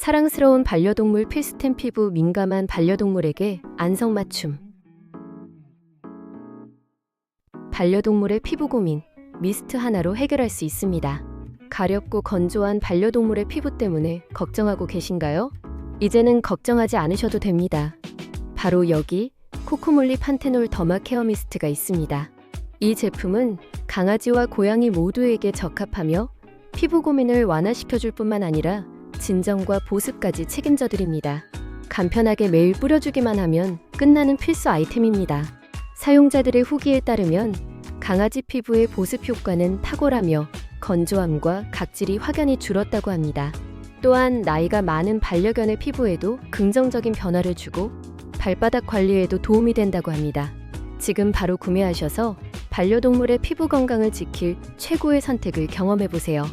사랑스러운 반려동물 필수템 피부 민감한 반려동물에게 안성맞춤. 반려동물의 피부 고민, 미스트 하나로 해결할 수 있습니다. 가렵고 건조한 반려동물의 피부 때문에 걱정하고 계신가요? 이제는 걱정하지 않으셔도 됩니다. 바로 여기 코코몰리 판테놀 더마 케어 미스트가 있습니다. 이 제품은 강아지와 고양이 모두에게 적합하며 피부 고민을 완화시켜줄 뿐만 아니라 진정과 보습까지 책임져 드립니다. 간편하게 매일 뿌려주기만 하면 끝나는 필수 아이템입니다. 사용자들의 후기에 따르면 강아지 피부의 보습 효과는 탁월하며 건조함과 각질이 확연히 줄었다고 합니다. 또한 나이가 많은 반려견의 피부에도 긍정적인 변화를 주고 발바닥 관리에도 도움이 된다고 합니다. 지금 바로 구매하셔서 반려동물의 피부 건강을 지킬 최고의 선택을 경험해 보세요.